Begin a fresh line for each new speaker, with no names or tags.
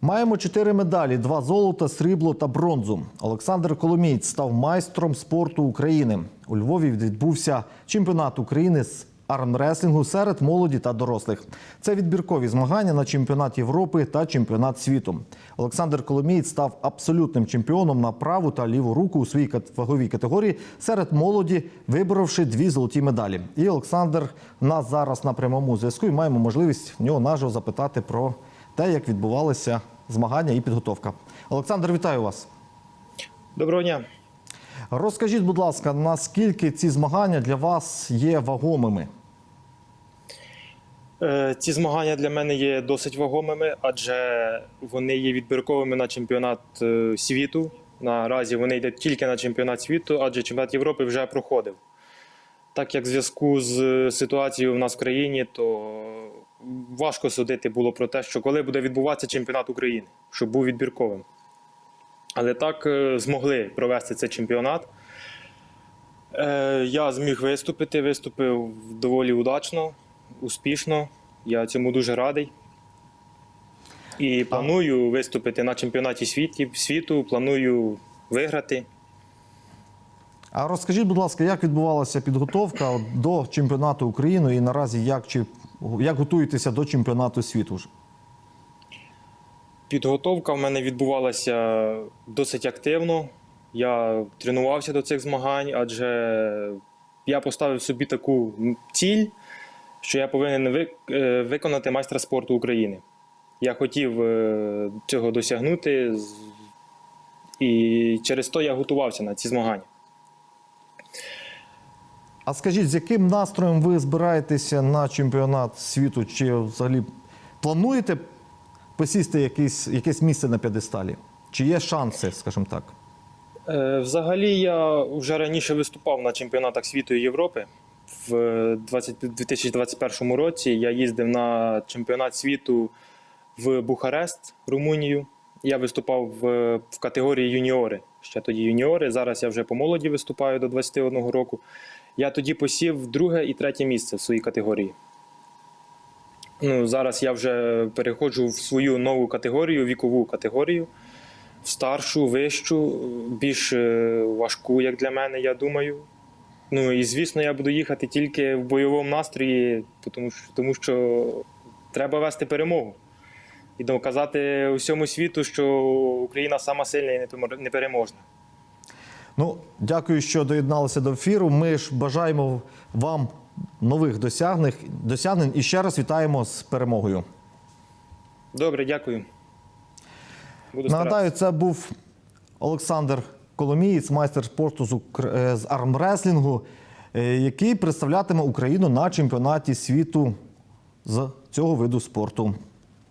Маємо чотири медалі: два золота, срібло та бронзу. Олександр Коломієць став майстром спорту України. У Львові відбувся чемпіонат України з армреслінгу серед молоді та дорослих. Це відбіркові змагання на чемпіонат Європи та чемпіонат світу. Олександр Коломієць став абсолютним чемпіоном на праву та ліву руку у своїй ваговій категорії серед молоді, виборовши дві золоті медалі. І Олександр нас зараз на прямому зв'язку і маємо можливість в нього наживо запитати про те, як відбувалися змагання і підготовка. Олександр, вітаю вас.
Доброго дня.
Розкажіть, будь ласка, наскільки ці змагання для вас є вагомими?
Е, Ці змагання для мене є досить вагомими, адже вони є відбірковими на чемпіонат е, світу. Наразі вони йдуть тільки на чемпіонат світу, адже чемпіонат Європи вже проходив. Так як в зв'язку з ситуацією в нас в країні, то важко судити було про те, що коли буде відбуватися чемпіонат України, щоб був відбірковим. Але так е, змогли провести цей чемпіонат. Е, Я зміг виступити, виступив доволі удачно, успішно. Я цьому дуже радий. І планую виступити на чемпіонаті світу, планую виграти.
А розкажіть, будь ласка, як відбувалася підготовка до чемпіонату України і наразі як, чи, як готуєтеся до чемпіонату світу? вже?
Підготовка в мене відбувалася досить активно. Я тренувався до цих змагань, адже я поставив собі таку ціль, що я повинен е, виконати майстра спорту України. Я хотів е, цього досягнути, і через то я готувався на ці змагання.
А скажіть, з яким настроєм ви збираєтеся на чемпіонат світу? Чи взагалі плануєте посісти якесь, якесь місце на п'єдесталі? Чи є шанси, скажімо так?
Е, Взагалі, я вже раніше виступав на чемпіонатах світу і Європи. В 20 2021 році я їздив на чемпіонат світу в Бухарест, Румунію. Я виступав в, в категорії юніори. Ще тоді юніори. Зараз я вже по молоді виступаю до 21 року. Я тоді посів друге і третє місце в своїй категорії. Ну, зараз я вже переходжу в свою нову категорію, вікову категорію в старшу, вищу, більш е, важку, як для мене, я думаю. Ну і звісно, я буду їхати тільки в бойовому настрої, тому що, тому що треба вести перемогу. І доказати усьому світу, що Україна сама сильна і непереможна.
Ну, дякую, що доєдналися до ефіру. Ми ж бажаємо вам нових досягнень, досягнень і ще раз вітаємо з перемогою.
Добре, дякую. Буду
Нагадаю, це був Олександр Коломієць, майстер спорту з, укр- е, з армреслінгу, е, який представлятиме Україну на чемпіонаті світу з цього виду спорту.